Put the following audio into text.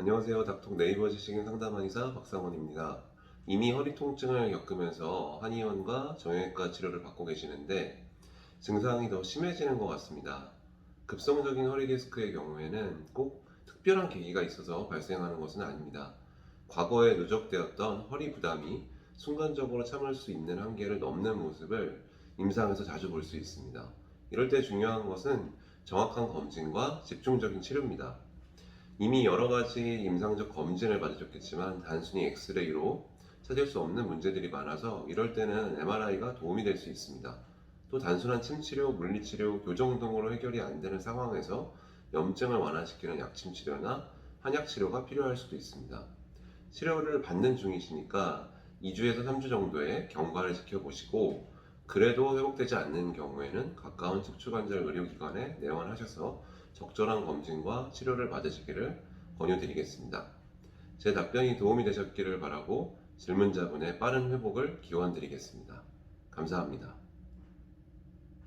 안녕하세요. 닥통 네이버 지식인 상담한의사 박상원입니다. 이미 허리 통증을 겪으면서 한의원과 정형외과 치료를 받고 계시는데 증상이 더 심해지는 것 같습니다. 급성적인 허리 디스크의 경우에는 꼭 특별한 계기가 있어서 발생하는 것은 아닙니다. 과거에 누적되었던 허리 부담이 순간적으로 참을 수 있는 한계를 넘는 모습을 임상에서 자주 볼 수 있습니다. 이럴 때 중요한 것은 정확한 검진과 집중적인 치료입니다. 이미 여러 가지 임상적 검진을 받으셨겠지만 단순히 엑스레이로 찾을 수 없는 문제들이 많아서 이럴 때는 MRI가 도움이 될 수 있습니다. 또 단순한 침치료, 물리치료, 교정 등으로 해결이 안 되는 상황에서 염증을 완화시키는 약침 치료나 한약 치료가 필요할 수도 있습니다. 치료를 받는 중이시니까 2주에서 3주 정도의 경과를 지켜보시고 그래도 회복되지 않는 경우에는 가까운 척추관절 의료기관에 내원하셔서 적절한 검진과 치료를 받으시기를 권유드리겠습니다. 제 답변이 도움이 되셨기를 바라고 질문자분의 빠른 회복을 기원드리겠습니다. 감사합니다.